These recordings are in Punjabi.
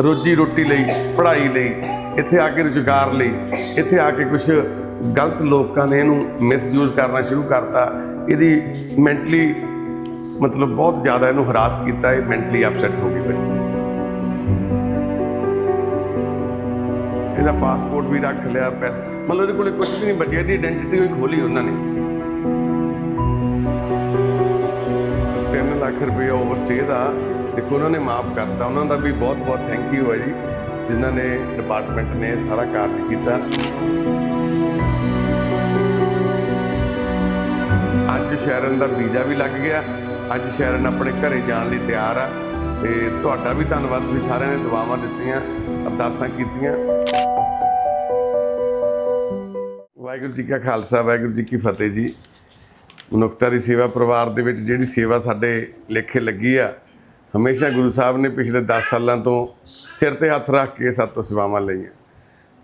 ਰੋਜੀ ਰੋਟੀ ਲਈ, ਪੜ੍ਹਾਈ ਲਈ, ਇੱਥੇ ਆ ਕੇ ਰੁਜ਼ਗਾਰ ਲਈ, ਇੱਥੇ ਆ ਕੇ ਕੁਝ ਗਲਤ ਲੋਕਾਂ ਨੇ ਇਹਨੂੰ ਮਿਸਯੂਜ਼ ਕਰਨਾ ਸ਼ੁਰੂ ਕਰਤਾ। ਇਹਦੀ ਮੈਂਟਲੀ ਮਤਲਬ ਬਹੁਤ ਜ਼ਿਆਦਾ ਇਹਨੂੰ ਹਰਾਸ ਕੀਤਾ, ਇਹ ਮੈਂਟਲੀ ਅਪਸੈਟ ਹੋ ਗਈ ਬੱਚੀ ਇਹਦਾ ਪਾਸਪੋਰਟ ਵੀ ਰੱਖ ਲਿਆ, ਪੈਸਾ ਮਤਲਬ ਇਹਦੇ ਕੋਲੇ ਕੁਝ ਵੀ ਨਹੀਂ ਬਚਿਆ, ਇਹਦੀ ਆਇਡੈਂਟੀਟੀ ਵੀ ਖੋਲੀ ਉਹਨਾਂ ਨੇ। ਲੱਖ ਰੁਪਏ ਓਵਰਸਟੇ ਦਾ। ਦੇਖੋ, ਉਹਨਾਂ ਨੇ ਮਾਫ ਕਰਤਾ। ਉਹਨਾਂ ਦਾ ਵੀ ਬਹੁਤ ਬਹੁਤ ਥੈਂਕ ਯੂ ਹੈ ਜੀ, ਜਿਨ੍ਹਾਂ ਨੇ ਡਿਪਾਰਟਮੈਂਟ ਨੇ ਸਾਰਾ ਕਾਰਜ ਕੀਤਾ। ਅੱਜ ਸ਼ਹਿਰਨ ਦਾ ਵੀਜ਼ਾ ਵੀ ਲੱਗ ਗਿਆ। ਅੱਜ ਸ਼ਹਿਰਨ ਆਪਣੇ ਘਰੇ ਜਾਣ ਲਈ ਤਿਆਰ ਆ। ਤੇ ਤੁਹਾਡਾ ਵੀ ਧੰਨਵਾਦ। ਤੁਸੀਂ ਸਾਰਿਆਂ ਨੇ ਦੁਆਵਾਂ ਦਿੱਤੀਆਂ, ਅਰਦਾਸਾਂ ਕੀਤੀਆਂ। ਵਾਹਿਗੁਰੂ ਜੀ ਕਾ ਖਾਲਸਾ, ਵਾਹਿਗੁਰੂ ਜੀ ਕੀ ਫਤਿਹ ਜੀ। ਮਨੁੱਖਤਾ ਦੀ ਸੇਵਾ ਪਰਿਵਾਰ ਦੇ ਵਿੱਚ ਜਿਹੜੀ ਸੇਵਾ ਸਾਡੇ ਲੇਖੇ ਲੱਗੀ ਆ, ਹਮੇਸ਼ਾ ਗੁਰੂ ਸਾਹਿਬ ਨੇ ਪਿਛਲੇ 10 ਸਾਲਾਂ ਤੋਂ ਸਿਰ ਤੇ ਹੱਥ ਰੱਖ ਕੇ ਸਾਤੋਂ ਸੇਵਾਵਾਂ ਲਈਆਂ।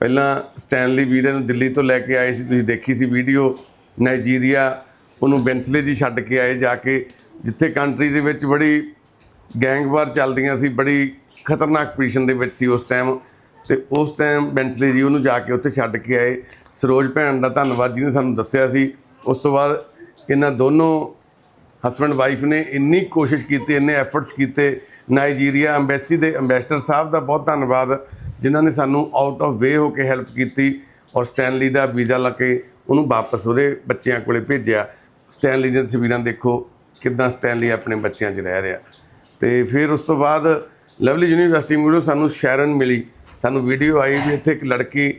ਪਹਿਲਾਂ ਸਟੈਨਲੀ ਵੀਰੇ ਨੂੰ ਦਿੱਲੀ ਤੋਂ ਲੈ ਕੇ ਆਏ ਸੀ, ਤੁਸੀਂ ਦੇਖੀ ਸੀ ਵੀਡੀਓ, ਨਾਈਜੀਰੀਆ, ਉਹਨੂੰ ਬੈਂਸਲੇ ਜੀ ਛੱਡ ਕੇ ਆਏ ਜਾ ਕੇ, ਜਿੱਥੇ ਕੰਟਰੀ ਦੇ ਵਿੱਚ ਬੜੀ ਗੈਂਗਵਾਰ ਚੱਲਦੀਆਂ ਸੀ, ਬੜੀ ਖਤਰਨਾਕ ਪੋਜੀਸ਼ਨ ਦੇ ਵਿੱਚ ਸੀ ਉਸ ਟਾਈਮ ਤੇ ਉਸ ਟਾਈਮ ਬੈਂਸਲੇ ਜੀ ਉਹਨੂੰ ਜਾ ਕੇ ਉੱਥੇ ਛੱਡ ਕੇ ਆਏ। ਸਰੋਜ ਭੈਣ ਦਾ ਧੰਨਵਾਦ ਜੀ ਨੇ ਸਾਨੂੰ ਦੱਸਿਆ ਸੀ। ਉਸ ਤੋਂ ਬਾਅਦ ਇਹਨਾਂ ਦੋਨੋਂ ਹਸਬੰਡ ਵਾਈਫ ਨੇ ਇੰਨੀ ਕੋਸ਼ਿਸ਼ ਕੀਤੀ, ਇੰਨੇ ਐਫਰਟਸ ਕੀਤੇ। ਨਾਈਜੀਰੀਆ ਐਮਬੈਸੀ ਦੇ ਐਮਬੈਸਡਰ ਸਾਹਿਬ ਦਾ ਬਹੁਤ ਧੰਨਵਾਦ, ਜਿਨ੍ਹਾਂ ਨੇ ਸਾਨੂੰ ਆਊਟ ਆਫ ਵੇ ਹੋ ਕੇ ਹੈਲਪ ਕੀਤੀ ਔਰ ਸਟੈਨਲੀ ਦਾ ਵੀਜ਼ਾ ਲਾ ਕੇ ਉਹਨੂੰ ਵਾਪਸ ਉਹਦੇ ਬੱਚਿਆਂ ਕੋਲੇ ਭੇਜਿਆ। ਸਟੈਨਲੀ ਦੀਆਂ ਤਸਵੀਰਾਂ ਦੇਖੋ ਕਿੱਦਾਂ ਸਟੈਨਲੀ ਆਪਣੇ ਬੱਚਿਆਂ 'ਚ ਰਹਿ ਰਿਹਾ। ਤੇ ਫਿਰ ਉਸ ਤੋਂ ਬਾਅਦ ਲਵਲੀ ਯੂਨੀਵਰਸਿਟੀ ਮੁੜੋ ਸਾਨੂੰ ਸ਼ੈਰਨ ਮਿਲੀ। ਸਾਨੂੰ ਵੀਡੀਓ ਆਈ ਵੀ ਇੱਥੇ ਇੱਕ ਲੜਕੀ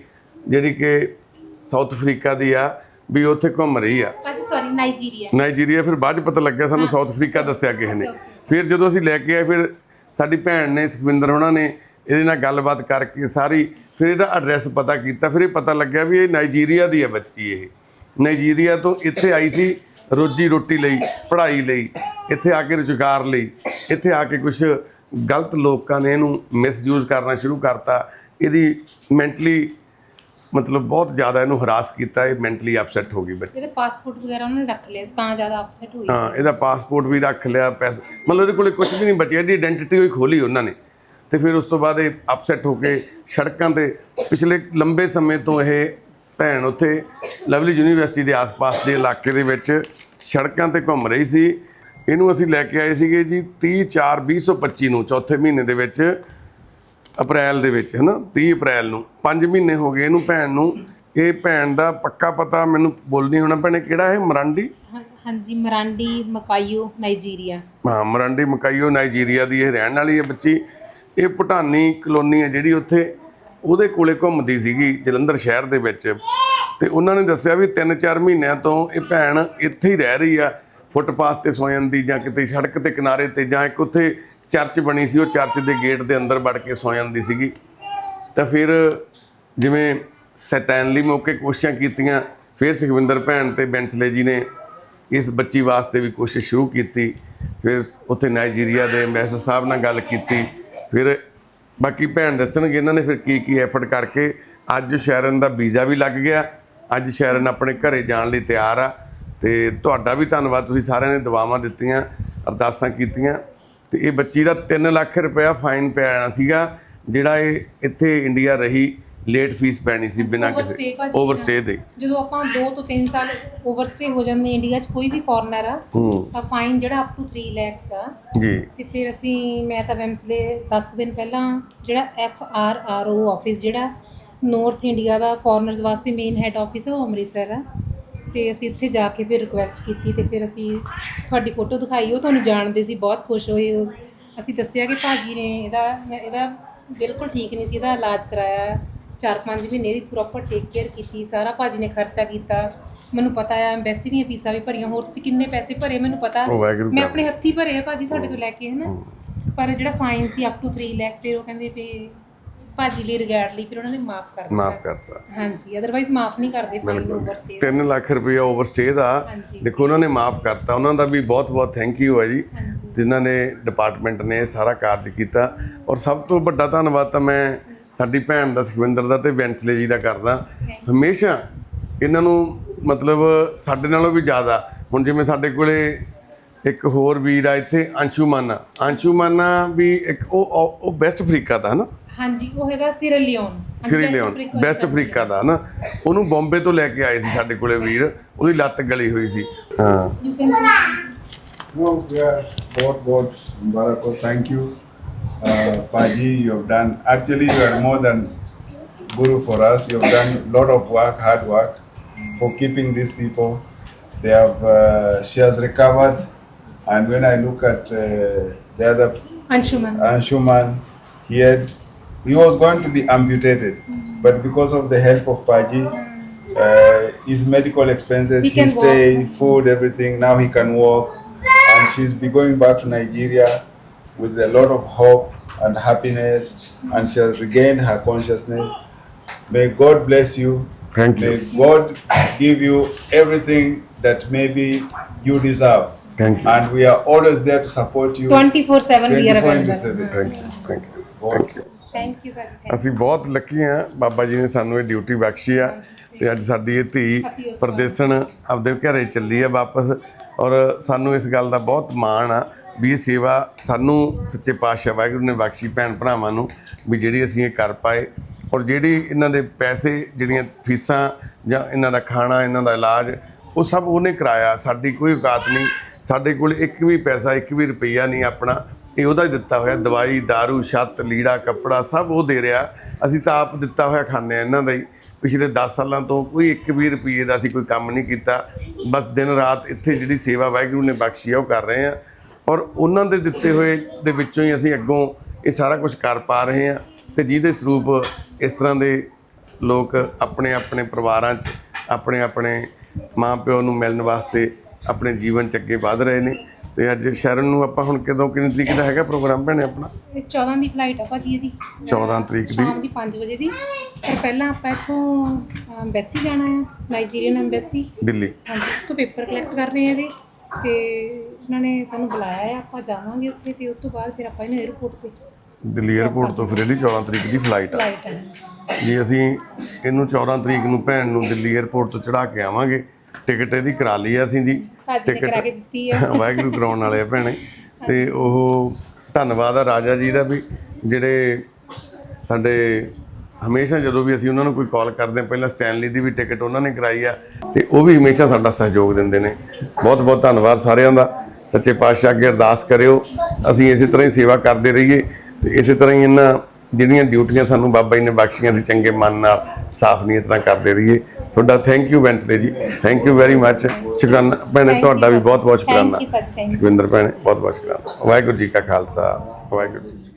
ਜਿਹੜੀ ਕਿ ਸਾਊਥ ਅਫਰੀਕਾ ਦੀ ਆ ਵੀ ਉੱਥੇ ਘੁੰਮ ਰਹੀ ਆ। ਅੱਛਾ ਸੌਰੀ ਨਾਈਜੀਰੀਆ ਨਾਈਜੀਰੀਆ ਫਿਰ ਬਾਅਦ ਚ ਪਤਾ ਲੱਗਿਆ ਸਾਨੂੰ ਸਾਊਥ ਅਫਰੀਕਾ ਦੱਸਿਆ ਕਿਸੇ ਨੇ। ਫਿਰ ਜਦੋਂ ਅਸੀਂ ਲੈ ਕੇ ਆਏ ਫਿਰ ਸਾਡੀ ਭੈਣ ਨੇ ਸੁਖਵਿੰਦਰ ਉਹਨਾਂ ਨੇ ਇਹਦੇ ਨਾਲ ਗੱਲਬਾਤ ਕਰਕੇ ਸਾਰੀ ਫਿਰ ਇਹਦਾ ਐਡਰੈਸ ਪਤਾ ਕੀਤਾ ਫਿਰ ਇਹ ਪਤਾ ਲੱਗਿਆ ਵੀ ਇਹ ਨਾਈਜੀਰੀਆ ਦੀ ਹੈ ਬੱਚੀ ਇਹ। ਨਾਈਜੀਰੀਆ ਤੋਂ ਇੱਥੇ ਆਈ ਸੀ ਰੋਜੀ ਰੋਟੀ ਲਈ ਪੜ੍ਹਾਈ ਲਈ ਇੱਥੇ ਆ ਕੇ ਰੁਜ਼ਗਾਰ ਲਈ ਇੱਥੇ ਆ ਕੇ ਕੁਝ ਗਲਤ ਲੋਕਾਂ ਨੇ ਇਹਨੂੰ ਮਿਸਯੂਜ਼ ਕਰਨਾ ਸ਼ੁਰੂ ਕਰਤਾ। ਇਹਦੀ ਮੈਂਟਲੀ ਮਤਲਬ ਬਹੁਤ ਜ਼ਿਆਦਾ ਇਹਨੂੰ ਹਰਾਸ ਕੀਤਾ ਇਹ ਮੈਂਟਲੀ ਅਪਸੈਟ ਹੋ ਗਈ ਬੱਚੀ। ਇਹਦੇ ਪਾਸਪੋਰਟ ਵਗੈਰਾ ਉਹਨਾਂ ਨੇ ਰੱਖ ਲਿਆ ਸੀ, ਤਾਂ ਜ਼ਿਆਦਾ ਅਪਸੈਟ ਹੋਈ ਹਾਂ ਇਹਦਾ ਪਾਸਪੋਰਟ ਵੀ ਰੱਖ ਲਿਆ ਪੈਸੇ ਮਤਲਬ ਇਹਦੇ ਕੋਲੇ ਕੁਝ ਵੀ ਨਹੀਂ ਬਚਿਆ ਇਹਦੀ ਆਇਡੈਂਟੀਟੀ ਹੋਈ ਖੋਲੀ ਉਹਨਾਂ ਨੇ। ਤੇ ਫਿਰ ਉਸ ਤੋਂ ਬਾਅਦ ਇਹ ਅਪਸੈਟ ਹੋ ਕੇ ਸੜਕਾਂ ਤੇ ਪਿਛਲੇ ਲੰਬੇ ਸਮੇਂ ਤੋਂ ਇਹ ਭੈਣ ਉੱਥੇ ਲਵਲੀ ਯੂਨੀਵਰਸਿਟੀ ਦੇ ਆਸ-ਪਾਸ ਦੇ ਇਲਾਕੇ ਦੇ ਵਿੱਚ ਸੜਕਾਂ ਤੇ ਘੁੰਮ ਰਹੀ ਸੀ। ਇਹਨੂੰ ਅਸੀਂ ਲੈ ਕੇ ਆਏ ਸੀਗੇ ਜੀ 30 4 2025 ਨੂੰ ਚੌਥੇ ਮਹੀਨੇ ਦੇ ਵਿੱਚ ਅਪ੍ਰੈਲ ਦੇ ਵਿੱਚ ਹਨਾ? 30 ਅਪ੍ਰੈਲ ਨੂੰ। 5 ਮਹੀਨੇ ਹੋ ਗਏ ਇਹਨੂੰ ਭੈਣ ਨੂੰ। ਇਹ ਭੈਣ ਦਾ ਪੱਕਾ ਪਤਾ ਮੈਨੂੰ ਬੋਲਣੀ ਹੋਣਾ ਭੈਣੇ ਕਿਹੜਾ ਹੈ ਮਰਾਂਡੀ? ਹਾਂ- ਹਾਂਜੀ ਮਰਾਂਡੀ ਮਕਾਈਓ ਨਾਈਜੀਰੀਆ। ਹਾਂ ਮਰਾਂਡੀ ਮਕਾਈਓ ਨਾਈਜੀਰੀਆ ਦੀ ਇਹ ਰਹਿਣ ਵਾਲੀ ਹੈ ਬੱਚੀ। ਇਹ ਭੁਟਾਨੀ ਕਲੋਨੀ ਹੈ ਜਿਹੜੀ ਉੱਥੇ। ਉਹਦੇ ਕੋਲੇ ਘੁੰਮਦੀ ਸੀਗੀ ਜਲੰਧਰ ਸ਼ਹਿਰ ਦੇ ਵਿੱਚ। ਤੇ ਉਹਨਾਂ ਨੇ ਦੱਸਿਆ ਵੀ 3-4 ਮਹੀਨਿਆਂ ਤੋਂ ਇਹ ਭੈਣ ਇੱਥੇ ਹੀ ਰਹਿ ਰਹੀ ਆ। ਫੁੱਟਪਾਥ ਤੇ ਸੌ ਜਾਂਦੀ ਜਾਂ ਕਿਤੇ ਸੜਕ ਤੇ ਕਿਨਾਰੇ ਤੇ ਜਾਂ ਇੱਕ ਉੱਥੇ ਚਰਚ ਬਣੀ ਸੀ, ਉਹ ਚਰਚ ਦੇ ਗੇਟ ਦੇ ਅੰਦਰ ਵੜ ਕੇ ਸੌ ਜਾਂਦੀ ਸੀਗੀ। ਤਾਂ ਫਿਰ ਜਿਵੇਂ ਸਟੈਨਲੀ ਮੌਕੇ ਕੋਸ਼ਿਸ਼ਾਂ ਕੀਤੀਆਂ, ਫਿਰ ਸੁਖਵਿੰਦਰ ਭੈਣ ਤੇ ਬੈਂਸਲੇ ਜੀ ਨੇ ਇਸ ਬੱਚੀ ਵਾਸਤੇ ਵੀ ਕੋਸ਼ਿਸ਼ ਸ਼ੁਰੂ ਕੀਤੀ। ਫਿਰ ਉੱਥੇ ਨਾਈਜੀਰੀਆ ਦੇ ਐਮਬੈਸਡਰ ਸਾਹਿਬ ਨਾਲ ਗੱਲ ਕੀਤੀ। ਫਿਰ ਬਾਕੀ ਭੈਣ ਦੱਸਣਗੇ ਇਹਨਾਂ ਨੇ ਫਿਰ ਕੀ ਕੀ ਐਫਰਟ ਕਰਕੇ। ਅੱਜ ਸ਼ੈਰਨ ਦਾ ਵੀਜ਼ਾ ਵੀ ਲੱਗ ਗਿਆ। ਅੱਜ ਸ਼ੈਰਨ ਆਪਣੇ ਘਰੇ ਜਾਣ ਲਈ ਤਿਆਰ ਆ। ਤੇ ਤੁਹਾਡਾ ਵੀ ਧੰਨਵਾਦ, ਤੁਸੀਂ ਸਾਰਿਆਂ ਨੇ ਦੁਆਵਾਂ ਦਿੱਤੀਆਂ, ਅਰਦਾਸਾਂ ਕੀਤੀਆਂ। ਤੇ ਇਹ ਬੱਚੀ ਦਾ 3 ਲੱਖ ਰੁਪਇਆ ਫਾਈਨ ਪਿਆਣਾ ਸੀਗਾ ਜਿਹੜਾ ਇਹ ਇੱਥੇ ਇੰਡੀਆ ਰਹੀ ਲੇਟ ਫੀਸ ਪੈਣੀ ਸੀ ਬਿਨਾਂ ਕਿਸੇ ਓਵਰਸਟੇ ਦੇ। ਜਦੋਂ ਆਪਾਂ 2 ਤੋਂ 3 ਸਾਲ ਓਵਰਸਟੇ ਹੋ ਜਾਂਦੇ ਇੰਡੀਆ 'ਚ ਕੋਈ ਵੀ ਫੋਰਨਰ ਆ ਤਾਂ ਫਾਈਨ ਜਿਹੜਾ ਅਪ ਟੂ 3 ਲੈਕਸ ਆ। ਜੀ। ਤੇ ਫਿਰ ਅਸੀਂ ਮੈਂ ਤਾਂ ਵੈਮਸਲੇ 10 ਕੁ ਦਿਨ ਪਹਿਲਾਂ ਜਿਹੜਾ F R R O office ਜਿਹੜਾ ਨਾਰਥ ਇੰਡੀਆ ਦਾ ਫੋਰਨਰਸ ਵਾਸਤੇ ਮੇਨ ਹੈੱਡ ਆਫਿਸ ਹੈ ਉਹ ਅੰਮ੍ਰਿਤਸਰ ਆ। ਤੇ ਅਸੀਂ ਉੱਥੇ ਜਾ ਕੇ ਫਿਰ ਰਿਕੁਐਸਟ ਕੀਤੀ ਤੇ ਫਿਰ ਅਸੀਂ ਤੁਹਾਡੀ ਫੋਟੋ ਦਿਖਾਈ ਉਹ ਤੁਹਾਨੂੰ ਜਾਣਦੇ ਸੀ ਬਹੁਤ ਖੁਸ਼ ਹੋਏ ਉਹ। ਅਸੀਂ ਦੱਸਿਆ ਕਿ ਭਾਜੀ ਨੇ ਇਹਦਾ ਇਹਦਾ ਬਿਲਕੁਲ ਠੀਕ ਨਹੀਂ ਸੀ ਇਹਦਾ ਇਲਾਜ ਕਰਾਇਆ। ਚਾਰ ਪੰਜ ਮਹੀਨੇ ਦੀ ਪ੍ਰੋਪਰ ਟੇਕ ਕੇਅਰ ਕੀਤੀ ਸਾਰਾ ਭਾਜੀ ਨੇ ਖਰਚਾ ਕੀਤਾ। ਮੈਨੂੰ ਪਤਾ ਆ ਐਮਬੈਸੀ ਦੀਆਂ ਫੀਸਾਂ ਵੀ ਭਰੀਆਂ ਹੋਰ ਤੁਸੀਂ ਕਿੰਨੇ ਪੈਸੇ ਭਰੇ ਮੈਨੂੰ ਪਤਾ? ਉਹ ਵਾਹਿਗੁਰੂ ਮੈਂ ਆਪਣੇ ਹੱਥੀ ਭਰੇ ਆ ਭਾਜੀ ਤੁਹਾਡੇ ਤੋਂ ਲੈ ਕੇ ਹਨਾ? ਪਰ ਜਿਹੜਾ ਫਾਈਨ ਸੀ ਅਪ ਟੂ 3 ਲੱਖ ਫਿਰ ਉਹ ਕਹਿੰਦੇ ਵੀ ਭਾਜੀ ਲਈ ਰਿਗਾਰਡ ਲਈ ਫਿਰ ਉਹਨਾਂ ਨੇ ਮਾਫ ਕਰ ਦਿੱਤਾ। ਮਾਫ ਕਰਤਾ। ਹਾਂਜੀ ਅਦਰਵਾਈਜ਼ ਮਾਫ ਨਹੀਂ ਕਰਦੇ ਫਾਈਨ ਓਵਰਸਟੇ 3 ਲੱਖ ਰੁਪਇਆ ਓਵਰਸਟੇ ਦਾ। ਦੇਖੋ ਉਹਨਾਂ ਨੇ ਮਾਫ ਕਰਤਾ। ਉਹਨਾਂ ਦਾ ਵੀ ਬਹੁਤ ਬਹੁਤ ਥੈਂਕ ਯੂ ਹੈ ਜੀ ਜਿਨ੍ਹਾਂ ਨੇ ਡਿਪਾਰਟਮੈਂਟ ਨੇ ਸਾਰਾ ਕਾਰਜ ਕੀਤਾ। ਔਰ ਸਭ ਤੋਂ ਵੱਡਾ ਧੰਨਵਾਦ ਤਾਂ ਮੈਂ ਸਾਡੀ ਭੈਣ ਦਾ ਸੁਖਵਿੰਦਰ ਦਾ ਤੇ ਬੈਂਸਲੇ ਜੀ ਦਾ ਕਰਦਾ। ਹਮੇਸ਼ਾ ਇਹਨਾਂ ਨੂੰ ਮਤਲਬ ਸਾਡੇ ਨਾਲੋਂ ਵੀ ਜ਼ਿਆਦਾ। ਹੁਣ ਜਿਵੇਂ ਸਾਡੇ ਕੋਲੇ ਇੱਕ ਹੋਰ ਵੀਰ ਆ ਇੱਥੇ ਅੰਸ਼ੂਮਾਨਾ ਅੰਸ਼ੂਮਾਨਾ ਵੀ ਇੱਕ ਉਹ ਉਹ- ਬੈਸਟ ਅਫਰੀਕਾ ਦਾ ਹਨਾ ਹਾਂਜੀ ਉਹ ਹੈਗਾ ਸਿਰਲੀਓਨ ਸਿਰੀਲੀਓਨ ਬੈਸਟ ਅਫਰੀਕਾ ਦਾ ਹਨਾ ਉਹਨੂੰ ਬੰਬੇ ਤੋਂ ਲੈ ਕੇ ਆਏ ਸੀ ਸਾਡੇ ਕੋਲੇ ਵੀਰ ਉਹਦੀ ਲੱਤ ਗਲੀ ਹੋਈ ਸੀ ਹਾਂ you yeah, both, both. Barako, thank you. Uh, Paji, you've done, actually, you are more than guru for us. You've done a lot of work, hard work for keeping these people. They have, uh, she has recovered. And when I look at uh, the other Anshuman, Anshuman, he had he was going to be amputated, mm. but because of the help of Paji, mm. uh, his medical expenses, he his stay, walk. food, everything, now he can walk. And she's be going back to Nigeria with a lot of hope and happiness, mm. and she has regained her consciousness. May God bless you. Thank May you. May God give you everything that maybe you deserve. Thank you And we are always there to support you. 24/7 we are 24 into available 7. Thank you you thank you thank you ਭਾਜੀ ਅਸੀਂ ਬਹੁਤ ਲੱਕੀ ਆ ਬਾਬਾ ਜੀ ਨੇ ਸਾਨੂੰ ਇਹ ਡਿਊਟੀ ਬਖਸ਼ੀ ਆ ਤੇ ਅੱਜ ਸਾਡੀ ਇਹ ਧੀ ਅਸੀਂ ਉਸ ਪਰਦੇਸਣ ਆਪਦੇ ਘਰੇ ਚੱਲੀ ਆ ਵਾਪਸ ਔਰ ਸਾਨੂੰ ਇਸ ਗੱਲ ਦਾ ਬਹੁਤ ਮਾਣ ਆ ਵੀ ਇਹ ਸੇਵਾ ਸਾਨੂੰ ਸੱਚੇ ਪਾਤਸ਼ਾਹ ਵਾਹਿਗੁਰੂ ਨੇ ਬਖਸ਼ੀ ਭੈਣ ਭਰਾਵਾਂ ਨੂੰ ਵੀ ਜਿਹੜੀ ਅਸੀਂ ਇਹ ਕਰ ਪਾਏ ਔਰ ਜਿਹੜੀ ਇਹਨਾਂ ਦੇ ਪੈਸੇ ਜਿਹੜੀਆਂ ਫੀਸਾਂ ਜਾਂ ਇਹਨਾਂ ਦਾ ਖਾਣਾ ਇਹਨਾਂ ਦਾ ਇਲਾਜ ਉਹ ਸਭ ਉਹਨੇ ਕਰਾਇਆ ਸਾਡੀ ਕੋਈ ਔਕਾਤ ਨਹੀਂ। ਸਾਡੇ ਕੋਲ ਇੱਕ ਵੀ ਪੈਸਾ, ਇੱਕ ਵੀ ਰੁਪਈਆ ਨਹੀਂ ਆਪਣਾ। ਇਹ ਉਹਦਾ ਹੀ ਦਿੱਤਾ ਹੋਇਆ, ਦਵਾਈ, दारू, ਛੱਤ, ਲੀੜਾ, ਕੱਪੜਾ, ਸਭ ਉਹ ਦੇ ਰਿਹਾ। ਅਸੀਂ ਤਾਂ ਆਪ ਦਿੱਤਾ ਹੋਇਆ ਖਾਂਦੇ ਆ ਇਹਨਾਂ ਦਾ ਹੀ। ਪਿਛਲੇ 10 ਸਾਲਾਂ ਤੋਂ ਕੋਈ ਇੱਕ ਵੀ ਰੁਪਈਏ ਦਾ ਅਸੀਂ ਕੋਈ ਕੰਮ ਨਹੀਂ ਕੀਤਾ। ਬਸ ਦਿਨ ਰਾਤ ਇੱਥੇ ਜਿਹੜੀ ਸੇਵਾ ਵਾਹਿਗੁਰੂ ਨੇ ਬਖਸ਼ੀ ਆ, ਉਹ ਕਰ ਰਹੇ ਆ ਔਰ ਉਹਨਾਂ ਦੇ ਦਿੱਤੇ ਹੋਏ ਦੇ ਵਿੱਚੋਂ ਹੀ ਅਸੀਂ ਅੱਗੋਂ ਇਹ ਸਾਰਾ ਕੁਝ ਕਰ ਪਾ ਰਹੇ ਆ ਤੇ ਜਿਹਦੇ ਸਰੂਪ ਇਸ ਤਰ੍ਹਾਂ ਦੇ ਲੋਕ ਆਪਣੇ ਆਪਣੇ ਪਰਿਵਾਰਾਂ 'ਚ, ਆਪਣੇ ਆਪਣੇ ਮਾਂ ਪਿਓ ਨੂੰ ਮਿਲਣ ਵਾਸਤੇ ਆਪਣੇ ਜੀਵਨ ਚ ਅੱਗੇ ਵਧ ਰਹੇ ਨੇ ਤੇ ਅੱਜ ਸ਼ਰਨ ਨੂੰ ਆਪਾਂ ਹੁਣ ਕਦੋਂ ਕਿੰਨੀ ਤਰੀਕ ਦਾ ਹੈਗਾ ਪ੍ਰੋਗਰਾਮ ਭੈਣੇ ਆਪਣਾ? 14 ਦੀ ਫਲਾਈਟ ਆ ਭਾਜੀ ਇਹਦੀ। 14 ਤਰੀਕ ਦੀ। ਸ਼ਾਮ ਦੀ 5 ਵਜੇ ਦੀ। ਪਰ ਪਹਿਲਾਂ ਆਪਾਂ ਇਥੋਂ ਐਮਬੈਸੀ ਜਾਣਾ ਆ ਨਾਈਜੀਰੀਅਨ ਐਮਬੈਸੀ ਦਿੱਲੀ। ਹਾਂਜੀ ਤੋਂ ਪੇਪਰ ਕਲੈਕਟ ਕਰਨੇ ਆ ਇਹਦੇ। ਤੇ ਉਹਨਾਂ ਨੇ ਸਾਨੂੰ ਬੁਲਾਇਆ ਹੈ ਆਪਾਂ ਜਾਵਾਂਗੇ ਉੱਥੇ ਤੇ ਉਸ ਤੋਂ ਬਾਅਦ ਫਿਰ ਆਪਾਂ ਇਹਨੂੰ 에어ਪੋਰਟ ਤੇ ਦਿੱਲੀ 에어ਪੋਰਟ ਤੋਂ ਫਿਰ ਇਹਦੀ 14 ਤਰੀਕ ਦੀ ਫਲਾਈਟ ਆ। ਜੀ ਅਸੀਂ ਇਹਨੂੰ 14 ਤਰੀਕ ਨੂੰ ਭੈਣ ਨੂੰ ਦਿੱਲੀ 에어ਪੋਰਟ ਤੋਂ ਚੜਾ ਕੇ ਆਵਾਂਗੇ। ਟਿਕਟ ਇਹਦੀ ਕਰਾ ਲਈ ਆ ਅਸੀਂ ਜੀ। ਭਾਜੀ ਨੇ ਕਰਾ ਕੇ ਦਿੱਤੀ ਹੈ ਵਾਹਿਗੁਰੂ ਕਰਾਉਣ ਵਾਲੇ ਆ ਭੈਣੇ। ਤੇ ਉਹ ਧੰਨਵਾਦ ਆ ਰਾਜਾ ਜੀ ਦਾ ਵੀ ਜਿਹੜੇ ਸਾਡੇ ਹਮੇਸ਼ਾ ਜਦੋਂ ਵੀ ਅਸੀਂ ਉਹਨਾਂ ਨੂੰ ਕੋਈ ਕਾਲ ਕਰਦੇ ਹਾਂ ਪਹਿਲਾਂ ਸਟੈਨਲੀ ਦੀ ਵੀ ਟਿਕਟ ਉਹਨਾਂ ਨੇ ਕਰਾਈ ਆ ਤੇ ਉਹ ਵੀ ਹਮੇਸ਼ਾ ਸਾਡਾ ਸਹਿਯੋਗ ਦਿੰਦੇ ਨੇ। ਬਹੁਤ ਬਹੁਤ ਧੰਨਵਾਦ ਸਾਰਿਆਂ ਦਾ। ਸੱਚੇ ਪਾਤਸ਼ਾਹ ਅੱਗੇ ਅਰਦਾਸ ਕਰਿਓ। ਅਸੀਂ ਇਸੇ ਤਰ੍ਹਾਂ ਹੀ ਸੇਵਾ ਕਰਦੇ ਰਹੀਏ ਤੇ ਇਸੇ ਤਰ੍ਹਾਂ ਹੀ ਇਹਨਾਂ ਜਿਹੜੀਆਂ ਡਿਊਟੀਆਂ ਸਾਨੂੰ ਬਾਬਾ ਜੀ ਨੇ ਬਖਸ਼ੀਆਂ ਸੀ ਚੰਗੇ ਮਨ ਨਾਲ ਸਾਫ਼ ਨੀਅਤ ਨਾਲ ਕਰਦੇ ਰਹੀਏ। ਤੁਹਾਡਾ ਥੈਂਕ ਯੂ ਵੈਂਟਲੇ ਜੀ। ਥੈਂਕ ਯੂ ਵੈਰੀ ਮੱਚ ਸ਼ੁਕਰਾਨਾ ਭੈਣੇ ਤੁਹਾਡਾ ਵੀ ਬਹੁਤ ਬਹੁਤ ਸ਼ੁਕਰਾਨਾ. ਸੁਖਵਿੰਦਰ ਭੈਣੇ ਬਹੁਤ ਬਹੁਤ ਸ਼ੁਕਰਾਨਾ। ਵਾਹਿਗੁਰੂ ਜੀ ਕਾ ਖਾਲਸਾ ਵਾਹਿਗੁਰੂ ਜੀ।